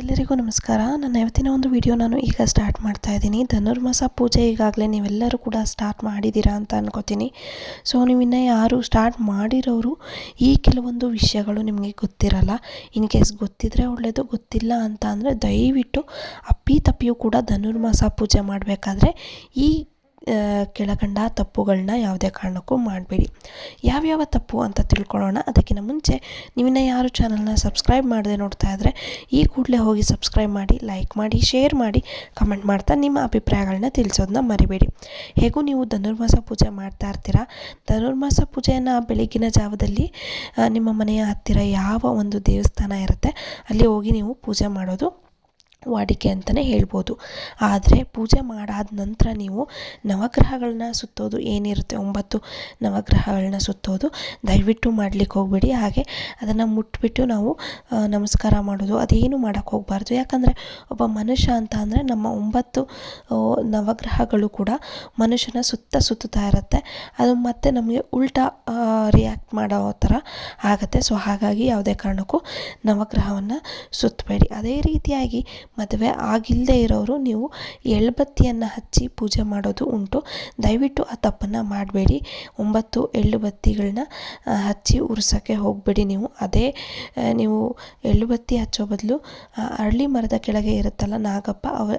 ಎಲ್ಲರಿಗೂ ನಮಸ್ಕಾರ. ನನ್ನ ಇವತ್ತಿನ ಒಂದು ವಿಡಿಯೋ ನಾನು ಈಗ ಸ್ಟಾರ್ಟ್ ಮಾಡ್ತಾ ಇದ್ದೀನಿ. ಧನುರ್ಮಾಸ ಪೂಜೆ ಈಗಾಗಲೇ ನೀವೆಲ್ಲರೂ ಕೂಡ ಸ್ಟಾರ್ಟ್ ಮಾಡಿದ್ದೀರಾ ಅಂತ ಅನ್ಕೋತೀನಿ. ಸೊ ನೀವು ಇನ್ನೂ ಯಾರು ಸ್ಟಾರ್ಟ್ ಮಾಡಿರೋರು ಈ ಕೆಲವೊಂದು ವಿಷಯಗಳು ನಿಮಗೆ ಗೊತ್ತಿರಲ್ಲ. ಇನ್ ಕೇಸ್ ಗೊತ್ತಿದ್ರೆ ಒಳ್ಳೆಯದು ಗೊತ್ತಿಲ್ಲ ಅಂತ ಅಂದರೆ ದಯವಿಟ್ಟು ಅಪ್ಪಿ ತಪ್ಪಿಯೂ ಕೂಡ ಧನುರ್ಮಾಸ ಪೂಜೆ ಮಾಡಬೇಕಾದ್ರೆ ಈ ಕೆಳಗಂಡ ತಪ್ಪುಗಳನ್ನ ಯಾವುದೇ ಕಾರಣಕ್ಕೂ ಮಾಡಬೇಡಿ. ಯಾವ್ಯಾವ ತಪ್ಪು ಅಂತ ತಿಳ್ಕೊಳ್ಳೋಣ. ಅದಕ್ಕಿಂತ ಮುಂಚೆ ನೀವಿನ್ನ ಯಾರು ಚಾನಲ್ನ ಸಬ್ಸ್ಕ್ರೈಬ್ ಮಾಡದೆ ನೋಡ್ತಾ ಇದ್ದರೆ ಈ ಕೂಡಲೇ ಹೋಗಿ ಸಬ್ಸ್ಕ್ರೈಬ್ ಮಾಡಿ, ಲೈಕ್ ಮಾಡಿ, ಶೇರ್ ಮಾಡಿ, ಕಮೆಂಟ್ ಮಾಡ್ತಾ ನಿಮ್ಮ ಅಭಿಪ್ರಾಯಗಳನ್ನ ತಿಳಿಸೋದನ್ನ ಮರಿಬೇಡಿ. ಹೇಗೂ ನೀವು ಧನುರ್ಮಾಸ ಪೂಜೆ ಮಾಡ್ತಾ ಇರ್ತೀರಾ? ಧನುರ್ಮಾಸ ಪೂಜೆಯನ್ನು ಬೆಳಗ್ಗಿನ ಜಾವದಲ್ಲಿ ನಿಮ್ಮ ಮನೆಯ ಹತ್ತಿರ ಯಾವ ಒಂದು ದೇವಸ್ಥಾನ ಇರುತ್ತೆ, ಅಲ್ಲಿ ಹೋಗಿ ನೀವು ಪೂಜೆ ಮಾಡೋದು ವಾಡಿಕೆ ಅಂತಲೇ ಹೇಳ್ಬೋದು. ಆದರೆ ಪೂಜೆ ಮಾಡಾದ ನಂತರ ನೀವು ನವಗ್ರಹಗಳನ್ನ ಸುತ್ತೋದು ಏನಿರುತ್ತೆ? ಒಂಬತ್ತು ನವಗ್ರಹಗಳನ್ನ ಸುತ್ತೋದು. ದಯವಿಟ್ಟು ಮಾಡಲಿಕ್ಕೆ ಹೋಗಬೇಡಿ. ಹಾಗೆ ಅದನ್ನು ಮುಟ್ಬಿಟ್ಟು ನಾವು ನಮಸ್ಕಾರ ಮಾಡೋದು, ಅದೇನು ಮಾಡೋಕ್ಕೆ ಹೋಗಬಾರ್ದು. ಯಾಕಂದರೆ ಒಬ್ಬ ಮನುಷ್ಯ ಅಂತ ಅಂದರೆ ನಮ್ಮ ಒಂಬತ್ತು ನವಗ್ರಹಗಳು ಕೂಡ ಮನುಷ್ಯನ ಸುತ್ತ ಸುತ್ತುತ್ತಾ ಇರುತ್ತೆ. ಅದು ಮತ್ತೆ ನಮಗೆ ಉಲ್ಟಾ ರಿಯಾಕ್ಟ್ ಮಾಡೋ ಥರ ಆಗುತ್ತೆ. ಸೊ ಹಾಗಾಗಿ ಯಾವುದೇ ಕಾರಣಕ್ಕೂ ನವಗ್ರಹವನ್ನು ಸುತ್ತಬೇಡಿ ಅದೇ ರೀತಿಯಾಗಿ ಮದುವೆ ಆಗಿಲ್ಲದೆ ಇರೋರು ನೀವು ಎಳ್ಳುಬತ್ತಿಯನ್ನು ಹಚ್ಚಿ ಪೂಜೆ ಮಾಡೋದು ಉಂಟು. ದಯವಿಟ್ಟು ಆ ತಪ್ಪನ್ನು ಮಾಡಬೇಡಿ. ಒಂಬತ್ತು ಎಳ್ಳುಬತ್ತಿಗಳನ್ನ ಹಚ್ಚಿ ಉರ್ಸೋಕ್ಕೆ ಹೋಗಬೇಡಿ ನೀವು. ಅದೇ ನೀವು ಎಳ್ಳುಬತ್ತಿ ಹಚ್ಚೋ ಬದಲು ಅರಳಿ ಮರದ ಕೆಳಗೆ ಇರುತ್ತಲ್ಲ ನಾಗಪ್ಪ, ಅವ,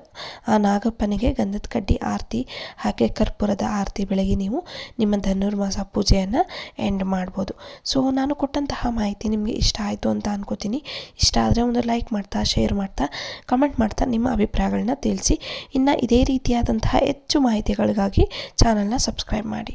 ಆ ನಾಗಪ್ಪನಿಗೆ ಗಂಧದ ಕಡ್ಡಿ ಆರತಿ ಹಾಗೆ ಕರ್ಪೂರದ ಆರತಿ ಬೆಳಗ್ಗೆ ನೀವು ನಿಮ್ಮ ಧನುರ್ಮಾಸ ಪೂಜೆಯನ್ನು ಎಂಡ್ ಮಾಡ್ಬೋದು. ಸೊ ನಾನು ಕೊಟ್ಟಂತಹ ಮಾಹಿತಿ ನಿಮಗೆ ಇಷ್ಟ ಆಯಿತು ಅಂತ ಅನ್ಕೋತೀನಿ. ಇಷ್ಟ ಆದರೆ ಒಂದು ಲೈಕ್ ಮಾಡ್ತಾ ಶೇರ್ ಮಾಡ್ತಾ ಕಮೆಂಟ್ ಮಾಡ್ತಾ ನಿಮ್ಮ ಅಭಿಪ್ರಾಯಗಳನ್ನ ತಿಳಿಸಿ. ಇನ್ನು ಇದೇ ರೀತಿಯಾದಂತಹ ಹೆಚ್ಚು ಮಾಹಿತಿಗಳಿಗಾಗಿ ಚಾನಲ್ನ ಸಬ್ಸ್ಕ್ರೈಬ್ ಮಾಡಿ.